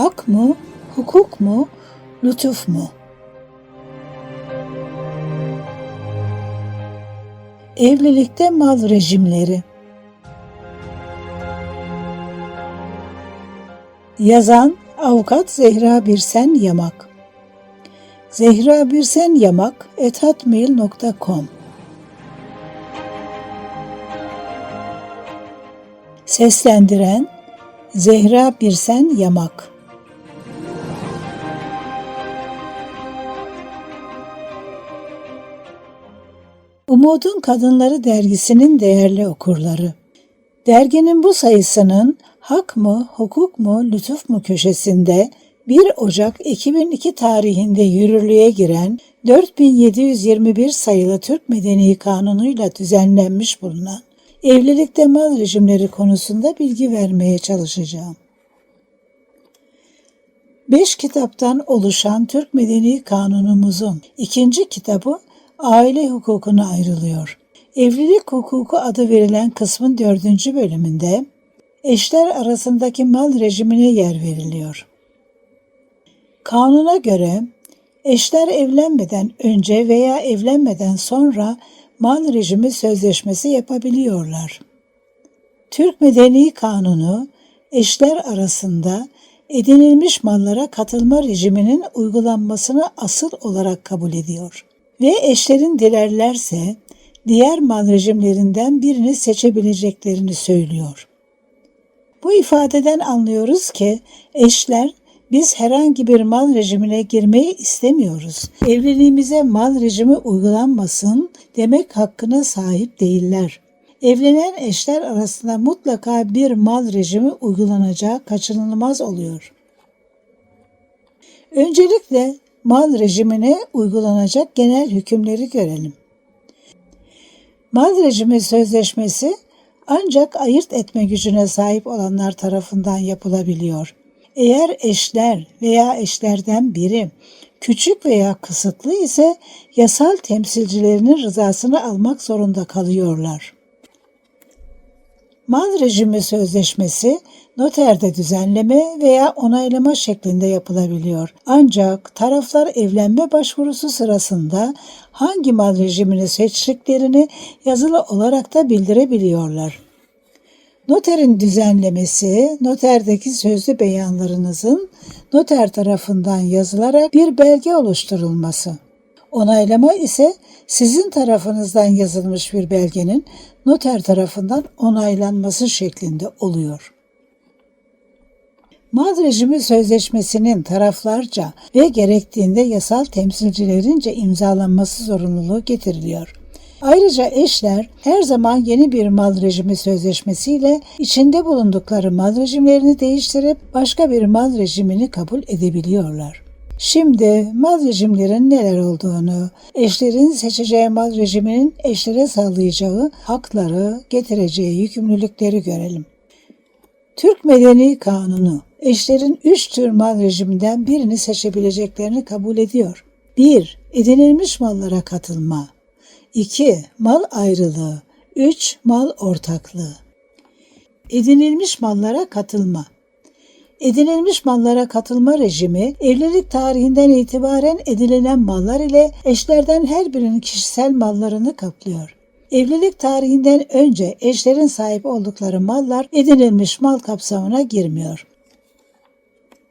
Hak mı, hukuk mu, lütuf mu? Evlilikte mal rejimleri. Yazan Avukat Zehra Birsen Yamak. Zehra Birsen Yamak ethatmail.com Seslendiren Zehra Birsen Yamak Umudun Kadınları dergisinin değerli okurları. Derginin bu sayısının hak mı, hukuk mu, lütuf mu köşesinde 1 Ocak 2002 tarihinde yürürlüğe giren 4721 sayılı Türk Medeni Kanunu'yla düzenlenmiş bulunan evlilikte mal rejimleri konusunda bilgi vermeye çalışacağım. Beş kitaptan oluşan Türk Medeni Kanunumuzun ikinci kitabı aile hukukuna ayrılıyor. Evlilik hukuku adı verilen kısmın dördüncü bölümünde eşler arasındaki mal rejimine yer veriliyor. Kanuna göre eşler evlenmeden önce veya evlenmeden sonra mal rejimi sözleşmesi yapabiliyorlar. Türk Medeni Kanunu eşler arasında edinilmiş mallara katılma rejiminin uygulanmasını asıl olarak kabul ediyor ve eşlerin dilerlerse diğer mal rejimlerinden birini seçebileceklerini söylüyor. Bu ifadeden anlıyoruz ki eşler biz herhangi bir mal rejimine girmeyi istemiyoruz. Evliliğimize mal rejimi uygulanmasın demek hakkına sahip değiller. Evlenen eşler arasında mutlaka bir mal rejimi uygulanacağı kaçınılmaz oluyor. Öncelikle mal rejimine uygulanacak genel hükümleri görelim. Mal rejimi sözleşmesi ancak ayırt etme gücüne sahip olanlar tarafından yapılabiliyor. Eğer eşler veya eşlerden biri küçük veya kısıtlı ise yasal temsilcilerinin rızasını almak zorunda kalıyorlar. Mal rejimi sözleşmesi noterde düzenleme veya onaylama şeklinde yapılabiliyor. Ancak taraflar evlenme başvurusu sırasında hangi mal rejimini seçtiklerini yazılı olarak da bildirebiliyorlar. Noterin düzenlemesi, noterdeki sözlü beyanlarınızın noter tarafından yazılarak bir belge oluşturulması. Onaylama ise sizin tarafınızdan yazılmış bir belgenin noter tarafından onaylanması şeklinde oluyor. Rejimi sözleşmesinin taraflarca ve gerektiğinde yasal temsilcilerince imzalanması zorunluluğu getiriliyor. Ayrıca eşler her zaman yeni bir mal rejimi sözleşmesiyle içinde bulundukları mal rejimlerini değiştirip başka bir mal rejimini kabul edebiliyorlar. Şimdi mal rejimlerin neler olduğunu, eşlerin seçeceği mal rejiminin eşlere sağlayacağı hakları, getireceği yükümlülükleri görelim. Türk Medeni Kanunu eşlerin üç tür mal rejiminden birini seçebileceklerini kabul ediyor. 1. Edinilmiş mallara katılma. 2. Mal ayrılığı. 3. Mal ortaklığı. Edinilmiş mallara katılma. Edinilmiş mallara katılma rejimi evlilik tarihinden itibaren edinilen mallar ile eşlerden her birinin kişisel mallarını kaplıyor. Evlilik tarihinden önce eşlerin sahip oldukları mallar edinilmiş mal kapsamına girmiyor.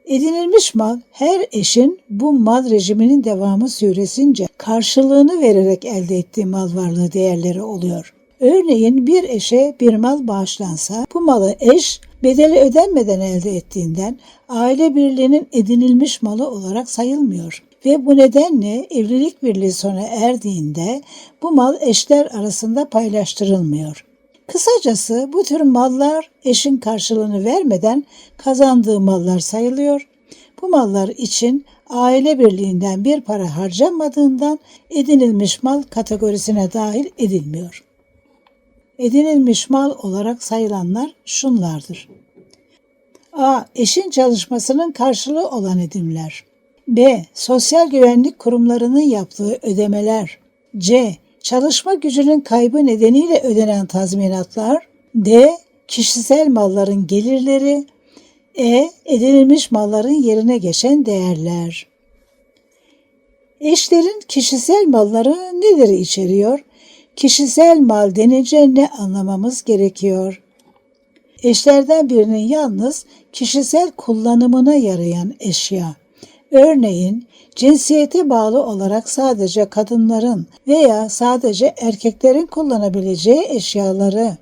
Edinilmiş mal her eşin bu mal rejiminin devamı süresince karşılığını vererek elde ettiği mal varlığı değerleri oluyor. Örneğin bir eşe bir mal bağışlansa bu malı eş bedeli ödenmeden elde ettiğinden aile birliğinin edinilmiş malı olarak sayılmıyor. Ve bu nedenle evlilik birliği sona erdiğinde bu mal eşler arasında paylaştırılmıyor. Kısacası bu tür mallar eşin karşılığını vermeden kazandığı mallar sayılıyor. Bu mallar için aile birliğinden bir para harcanmadığından edinilmiş mal kategorisine dahil edilmiyor. Edinilmiş mal olarak sayılanlar şunlardır. A. Eşin çalışmasının karşılığı olan edimler. B. Sosyal güvenlik kurumlarının yaptığı ödemeler. C çalışma gücünün kaybı nedeniyle ödenen tazminatlar, D. Kişisel malların gelirleri, E. Edinilmiş malların yerine geçen değerler. Eşlerin kişisel malları nedir içeriyor? Kişisel mal denince ne anlamamız gerekiyor? Eşlerden birinin yalnız kişisel kullanımına yarayan eşya. Örneğin cinsiyete bağlı olarak sadece kadınların veya sadece erkeklerin kullanabileceği eşyaları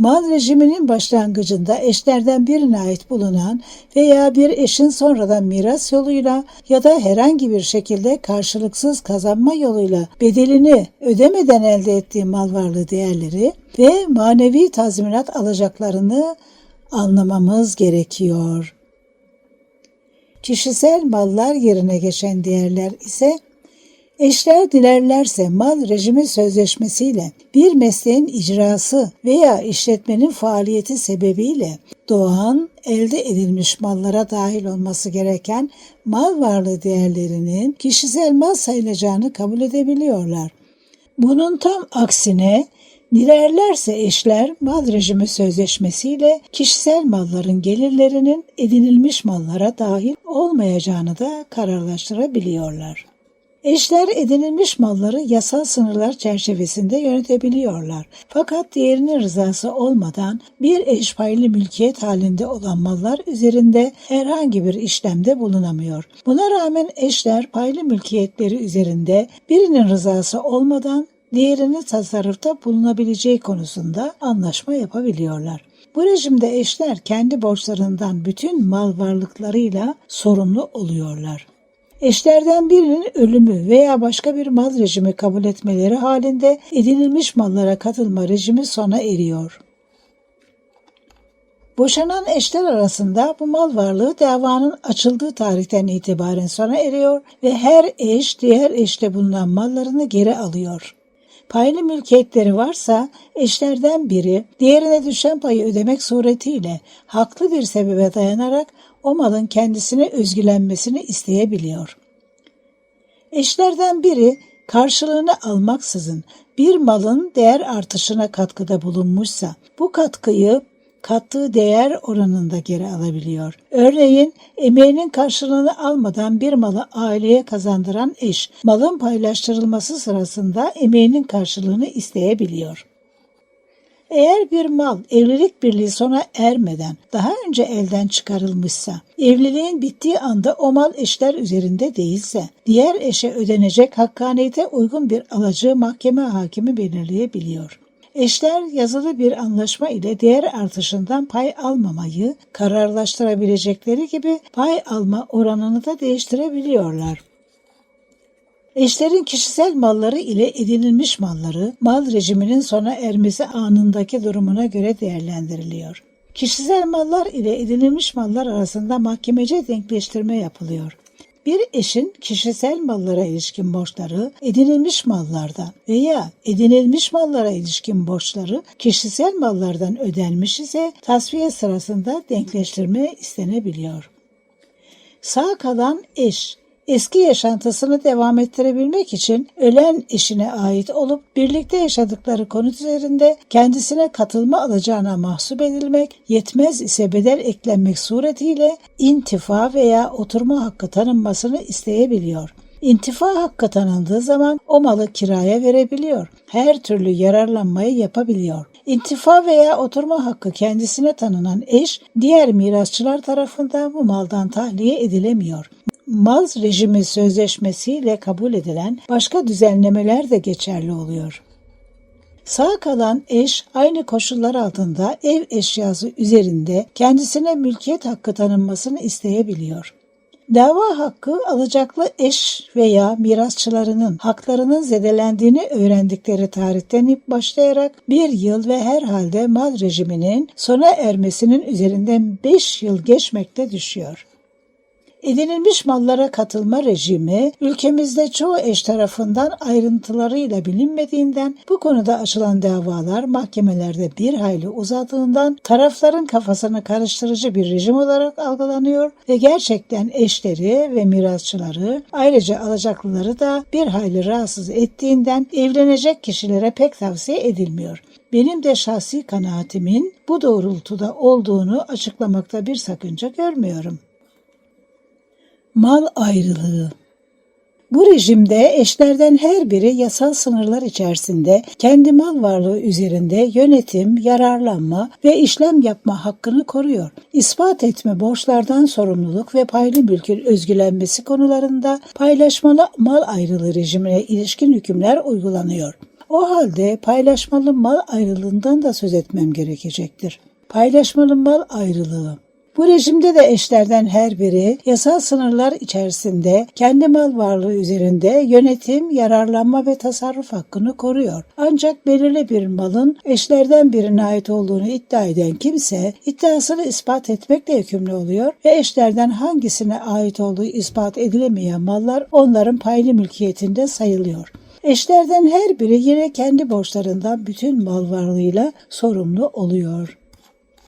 Mal rejiminin başlangıcında eşlerden birine ait bulunan veya bir eşin sonradan miras yoluyla ya da herhangi bir şekilde karşılıksız kazanma yoluyla bedelini ödemeden elde ettiği mal varlığı değerleri ve manevi tazminat alacaklarını anlamamız gerekiyor. Kişisel mallar yerine geçen değerler ise Eşler dilerlerse mal rejimi sözleşmesiyle bir mesleğin icrası veya işletmenin faaliyeti sebebiyle doğan elde edilmiş mallara dahil olması gereken mal varlığı değerlerinin kişisel mal sayılacağını kabul edebiliyorlar. Bunun tam aksine Dilerlerse eşler mal rejimi sözleşmesiyle kişisel malların gelirlerinin edinilmiş mallara dahil olmayacağını da kararlaştırabiliyorlar. Eşler edinilmiş malları yasal sınırlar çerçevesinde yönetebiliyorlar. Fakat diğerinin rızası olmadan bir eş paylı mülkiyet halinde olan mallar üzerinde herhangi bir işlemde bulunamıyor. Buna rağmen eşler paylı mülkiyetleri üzerinde birinin rızası olmadan diğerini tasarrufta bulunabileceği konusunda anlaşma yapabiliyorlar. Bu rejimde eşler kendi borçlarından bütün mal varlıklarıyla sorumlu oluyorlar. Eşlerden birinin ölümü veya başka bir mal rejimi kabul etmeleri halinde edinilmiş mallara katılma rejimi sona eriyor. Boşanan eşler arasında bu mal varlığı davanın açıldığı tarihten itibaren sona eriyor ve her eş diğer eşte bulunan mallarını geri alıyor. Paylı mülkiyetleri varsa eşlerden biri diğerine düşen payı ödemek suretiyle haklı bir sebebe dayanarak o malın kendisine özgülenmesini isteyebiliyor. Eşlerden biri karşılığını almaksızın bir malın değer artışına katkıda bulunmuşsa bu katkıyı kattığı değer oranında geri alabiliyor. Örneğin emeğinin karşılığını almadan bir malı aileye kazandıran eş malın paylaştırılması sırasında emeğinin karşılığını isteyebiliyor. Eğer bir mal evlilik birliği sona ermeden daha önce elden çıkarılmışsa, evliliğin bittiği anda o mal eşler üzerinde değilse, diğer eşe ödenecek hakkaniyete uygun bir alacı mahkeme hakimi belirleyebiliyor. Eşler yazılı bir anlaşma ile değer artışından pay almamayı kararlaştırabilecekleri gibi pay alma oranını da değiştirebiliyorlar. Eşlerin kişisel malları ile edinilmiş malları mal rejiminin sona ermesi anındaki durumuna göre değerlendiriliyor. Kişisel mallar ile edinilmiş mallar arasında mahkemece denkleştirme yapılıyor. Bir eşin kişisel mallara ilişkin borçları edinilmiş mallardan veya edinilmiş mallara ilişkin borçları kişisel mallardan ödenmiş ise tasfiye sırasında denkleştirme istenebiliyor. Sağ kalan eş eski yaşantısını devam ettirebilmek için ölen eşine ait olup birlikte yaşadıkları konut üzerinde kendisine katılma alacağına mahsup edilmek, yetmez ise bedel eklenmek suretiyle intifa veya oturma hakkı tanınmasını isteyebiliyor. İntifa hakkı tanındığı zaman o malı kiraya verebiliyor. Her türlü yararlanmayı yapabiliyor. İntifa veya oturma hakkı kendisine tanınan eş diğer mirasçılar tarafından bu maldan tahliye edilemiyor. Malz rejimi sözleşmesiyle kabul edilen başka düzenlemeler de geçerli oluyor. Sağ kalan eş aynı koşullar altında ev eşyası üzerinde kendisine mülkiyet hakkı tanınmasını isteyebiliyor. Dava hakkı alacaklı eş veya mirasçılarının haklarının zedelendiğini öğrendikleri tarihten başlayarak bir yıl ve herhalde mal rejiminin sona ermesinin üzerinden 5 yıl geçmekte düşüyor. Edinilmiş mallara katılma rejimi ülkemizde çoğu eş tarafından ayrıntılarıyla bilinmediğinden bu konuda açılan davalar mahkemelerde bir hayli uzadığından tarafların kafasını karıştırıcı bir rejim olarak algılanıyor ve gerçekten eşleri ve mirasçıları ayrıca alacaklıları da bir hayli rahatsız ettiğinden evlenecek kişilere pek tavsiye edilmiyor. Benim de şahsi kanaatimin bu doğrultuda olduğunu açıklamakta bir sakınca görmüyorum. Mal ayrılığı bu rejimde eşlerden her biri yasal sınırlar içerisinde kendi mal varlığı üzerinde yönetim, yararlanma ve işlem yapma hakkını koruyor. İspat etme borçlardan sorumluluk ve paylı mülkün özgülenmesi konularında paylaşmalı mal ayrılığı rejimine ilişkin hükümler uygulanıyor. O halde paylaşmalı mal ayrılığından da söz etmem gerekecektir. Paylaşmalı mal ayrılığı bu rejimde de eşlerden her biri yasal sınırlar içerisinde kendi mal varlığı üzerinde yönetim, yararlanma ve tasarruf hakkını koruyor. Ancak belirli bir malın eşlerden birine ait olduğunu iddia eden kimse iddiasını ispat etmekle yükümlü oluyor ve eşlerden hangisine ait olduğu ispat edilemeyen mallar onların paylı mülkiyetinde sayılıyor. Eşlerden her biri yine kendi borçlarından bütün mal varlığıyla sorumlu oluyor.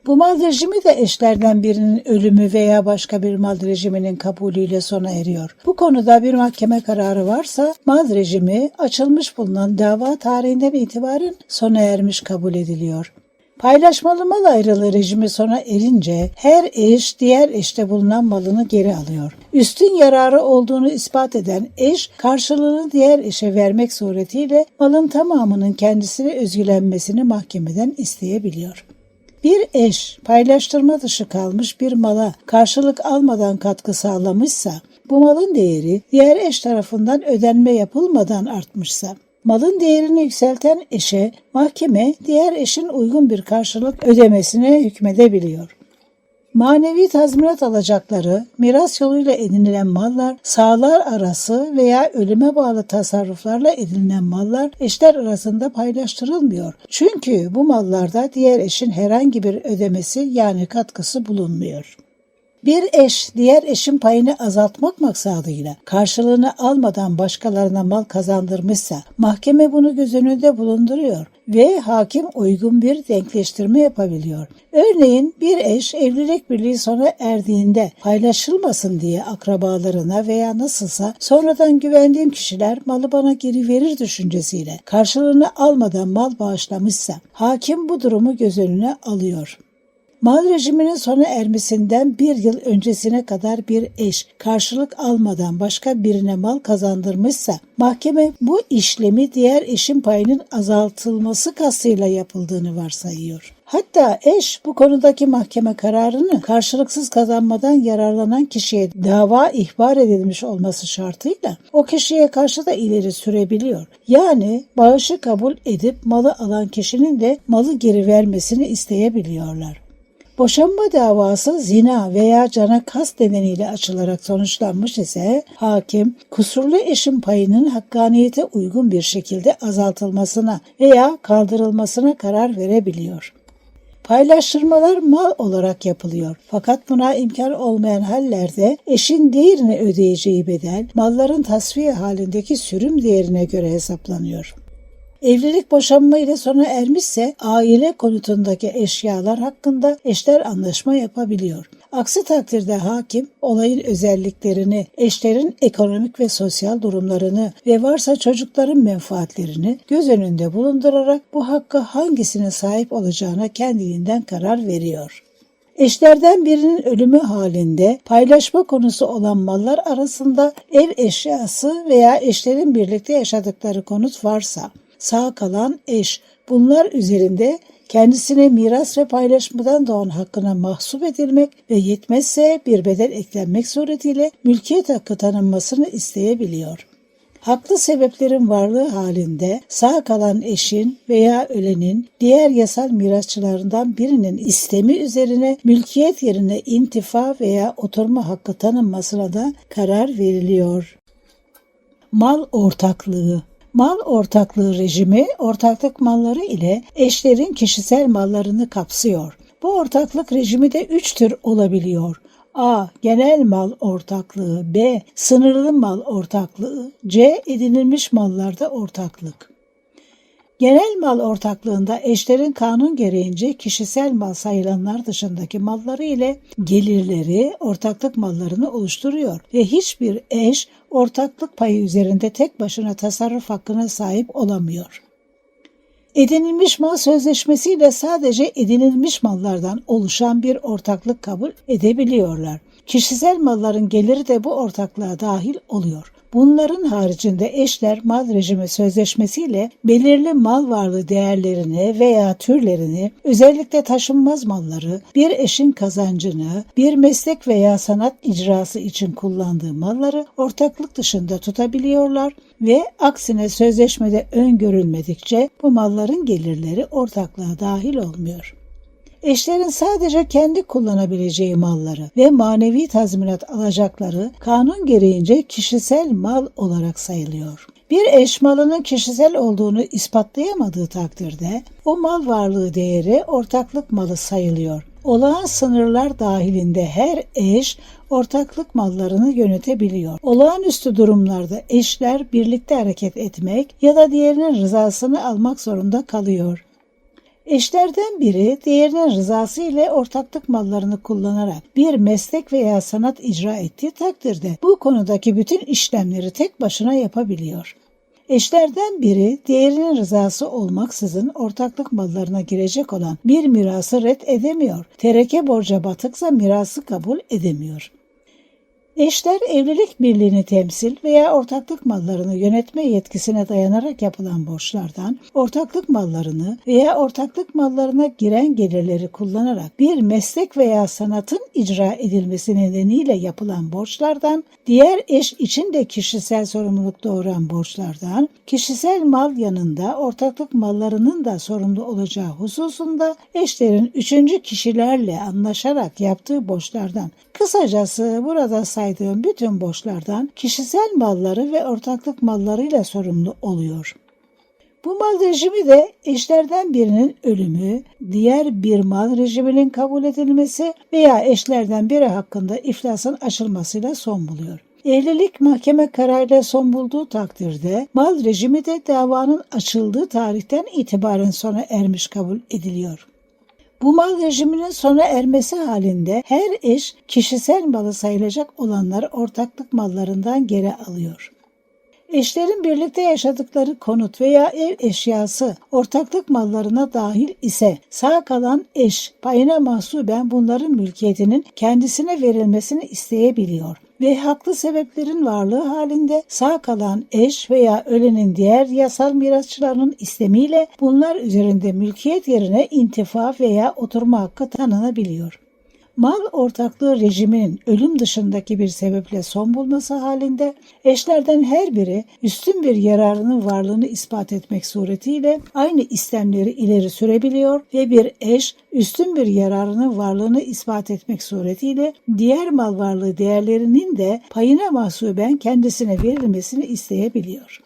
Bu mal rejimi de eşlerden birinin ölümü veya başka bir mal rejiminin kabulüyle sona eriyor. Bu konuda bir mahkeme kararı varsa mal rejimi açılmış bulunan dava tarihinden itibaren sona ermiş kabul ediliyor. Paylaşmalı mal ayrılığı rejimi sona erince her eş diğer eşte bulunan malını geri alıyor. Üstün yararı olduğunu ispat eden eş karşılığını diğer eşe vermek suretiyle malın tamamının kendisine özgülenmesini mahkemeden isteyebiliyor. Bir eş paylaştırma dışı kalmış bir mala karşılık almadan katkı sağlamışsa, bu malın değeri diğer eş tarafından ödenme yapılmadan artmışsa, malın değerini yükselten eşe mahkeme diğer eşin uygun bir karşılık ödemesine hükmedebiliyor. Manevi tazminat alacakları, miras yoluyla edinilen mallar, sağlar arası veya ölüme bağlı tasarruflarla edinilen mallar eşler arasında paylaştırılmıyor. Çünkü bu mallarda diğer eşin herhangi bir ödemesi yani katkısı bulunmuyor. Bir eş diğer eşin payını azaltmak maksadıyla karşılığını almadan başkalarına mal kazandırmışsa mahkeme bunu göz önünde bulunduruyor ve hakim uygun bir denkleştirme yapabiliyor. Örneğin bir eş evlilik birliği sona erdiğinde paylaşılmasın diye akrabalarına veya nasılsa sonradan güvendiğim kişiler malı bana geri verir düşüncesiyle karşılığını almadan mal bağışlamışsa hakim bu durumu göz önüne alıyor. Mal rejiminin sona ermesinden bir yıl öncesine kadar bir eş karşılık almadan başka birine mal kazandırmışsa mahkeme bu işlemi diğer eşin payının azaltılması kastıyla yapıldığını varsayıyor. Hatta eş bu konudaki mahkeme kararını karşılıksız kazanmadan yararlanan kişiye dava ihbar edilmiş olması şartıyla o kişiye karşı da ileri sürebiliyor. Yani bağışı kabul edip malı alan kişinin de malı geri vermesini isteyebiliyorlar. Boşanma davası zina veya cana kast nedeniyle açılarak sonuçlanmış ise hakim kusurlu eşin payının hakkaniyete uygun bir şekilde azaltılmasına veya kaldırılmasına karar verebiliyor. Paylaştırmalar mal olarak yapılıyor. Fakat buna imkan olmayan hallerde eşin değerini ödeyeceği bedel malların tasfiye halindeki sürüm değerine göre hesaplanıyor. Evlilik boşanma ile sona ermişse aile konutundaki eşyalar hakkında eşler anlaşma yapabiliyor. Aksi takdirde hakim olayın özelliklerini, eşlerin ekonomik ve sosyal durumlarını ve varsa çocukların menfaatlerini göz önünde bulundurarak bu hakkı hangisine sahip olacağına kendiliğinden karar veriyor. Eşlerden birinin ölümü halinde paylaşma konusu olan mallar arasında ev eşyası veya eşlerin birlikte yaşadıkları konut varsa sağ kalan eş bunlar üzerinde kendisine miras ve paylaşmadan doğan hakkına mahsup edilmek ve yetmezse bir bedel eklenmek suretiyle mülkiyet hakkı tanınmasını isteyebiliyor. Haklı sebeplerin varlığı halinde sağ kalan eşin veya ölenin diğer yasal mirasçılarından birinin istemi üzerine mülkiyet yerine intifa veya oturma hakkı tanınmasına da karar veriliyor. Mal ortaklığı Mal ortaklığı rejimi ortaklık malları ile eşlerin kişisel mallarını kapsıyor. Bu ortaklık rejimi de üç tür olabiliyor. A. Genel mal ortaklığı B. Sınırlı mal ortaklığı C. Edinilmiş mallarda ortaklık Genel mal ortaklığında eşlerin kanun gereğince kişisel mal sayılanlar dışındaki malları ile gelirleri ortaklık mallarını oluşturuyor ve hiçbir eş ortaklık payı üzerinde tek başına tasarruf hakkına sahip olamıyor. Edinilmiş mal sözleşmesiyle sadece edinilmiş mallardan oluşan bir ortaklık kabul edebiliyorlar. Kişisel malların geliri de bu ortaklığa dahil oluyor. Bunların haricinde eşler mal rejimi sözleşmesiyle belirli mal varlığı değerlerini veya türlerini, özellikle taşınmaz malları, bir eşin kazancını, bir meslek veya sanat icrası için kullandığı malları ortaklık dışında tutabiliyorlar ve aksine sözleşmede öngörülmedikçe bu malların gelirleri ortaklığa dahil olmuyor eşlerin sadece kendi kullanabileceği malları ve manevi tazminat alacakları kanun gereğince kişisel mal olarak sayılıyor. Bir eş malının kişisel olduğunu ispatlayamadığı takdirde o mal varlığı değeri ortaklık malı sayılıyor. Olağan sınırlar dahilinde her eş ortaklık mallarını yönetebiliyor. Olağanüstü durumlarda eşler birlikte hareket etmek ya da diğerinin rızasını almak zorunda kalıyor. Eşlerden biri diğerinin rızası ile ortaklık mallarını kullanarak bir meslek veya sanat icra ettiği takdirde bu konudaki bütün işlemleri tek başına yapabiliyor. Eşlerden biri diğerinin rızası olmaksızın ortaklık mallarına girecek olan bir mirası red edemiyor. Tereke borca batıksa mirası kabul edemiyor. Eşler evlilik birliğini temsil veya ortaklık mallarını yönetme yetkisine dayanarak yapılan borçlardan, ortaklık mallarını veya ortaklık mallarına giren gelirleri kullanarak bir meslek veya sanatın icra edilmesi nedeniyle yapılan borçlardan, diğer eş için de kişisel sorumluluk doğuran borçlardan, kişisel mal yanında ortaklık mallarının da sorumlu olacağı hususunda eşlerin üçüncü kişilerle anlaşarak yaptığı borçlardan, kısacası burada saydığım bütün borçlardan kişisel malları ve ortaklık mallarıyla sorumlu oluyor. Bu mal rejimi de eşlerden birinin ölümü, diğer bir mal rejiminin kabul edilmesi veya eşlerden biri hakkında iflasın açılmasıyla son buluyor. Evlilik mahkeme kararıyla son bulduğu takdirde mal rejimi de davanın açıldığı tarihten itibaren sona ermiş kabul ediliyor. Bu mal rejiminin sona ermesi halinde her eş kişisel malı sayılacak olanları ortaklık mallarından geri alıyor. Eşlerin birlikte yaşadıkları konut veya ev eşyası ortaklık mallarına dahil ise sağ kalan eş payına mahsuben bunların mülkiyetinin kendisine verilmesini isteyebiliyor ve haklı sebeplerin varlığı halinde sağ kalan eş veya ölenin diğer yasal mirasçılarının istemiyle bunlar üzerinde mülkiyet yerine intifa veya oturma hakkı tanınabiliyor. Mal ortaklığı rejiminin ölüm dışındaki bir sebeple son bulması halinde eşlerden her biri üstün bir yararının varlığını ispat etmek suretiyle aynı istemleri ileri sürebiliyor ve bir eş üstün bir yararının varlığını ispat etmek suretiyle diğer mal varlığı değerlerinin de payına mahsuben kendisine verilmesini isteyebiliyor.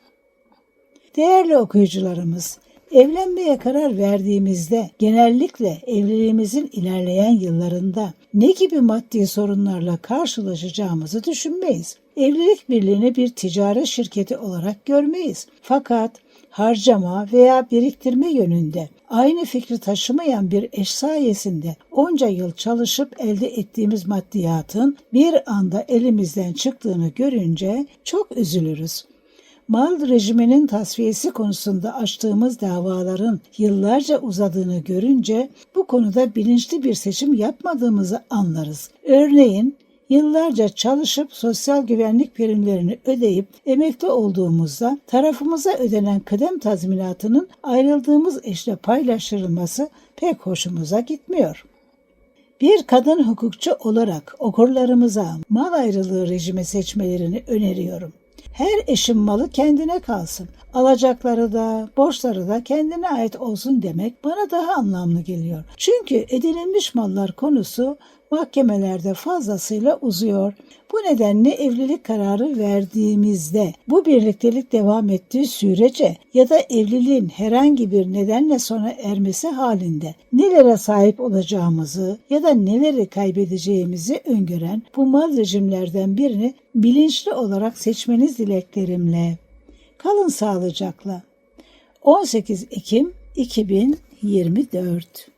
Değerli okuyucularımız, Evlenmeye karar verdiğimizde genellikle evliliğimizin ilerleyen yıllarında ne gibi maddi sorunlarla karşılaşacağımızı düşünmeyiz. Evlilik birliğini bir ticaret şirketi olarak görmeyiz. Fakat harcama veya biriktirme yönünde aynı fikri taşımayan bir eş sayesinde onca yıl çalışıp elde ettiğimiz maddiyatın bir anda elimizden çıktığını görünce çok üzülürüz mal rejiminin tasfiyesi konusunda açtığımız davaların yıllarca uzadığını görünce bu konuda bilinçli bir seçim yapmadığımızı anlarız. Örneğin Yıllarca çalışıp sosyal güvenlik primlerini ödeyip emekli olduğumuzda tarafımıza ödenen kıdem tazminatının ayrıldığımız eşle paylaştırılması pek hoşumuza gitmiyor. Bir kadın hukukçu olarak okurlarımıza mal ayrılığı rejimi seçmelerini öneriyorum. Her eşin malı kendine kalsın. Alacakları da, borçları da kendine ait olsun demek bana daha anlamlı geliyor. Çünkü edinilmiş mallar konusu mahkemelerde fazlasıyla uzuyor. Bu nedenle evlilik kararı verdiğimizde bu birliktelik devam ettiği sürece ya da evliliğin herhangi bir nedenle sona ermesi halinde nelere sahip olacağımızı ya da neleri kaybedeceğimizi öngören bu mal rejimlerden birini bilinçli olarak seçmeniz dileklerimle. Kalın sağlıcakla. 18 Ekim 2024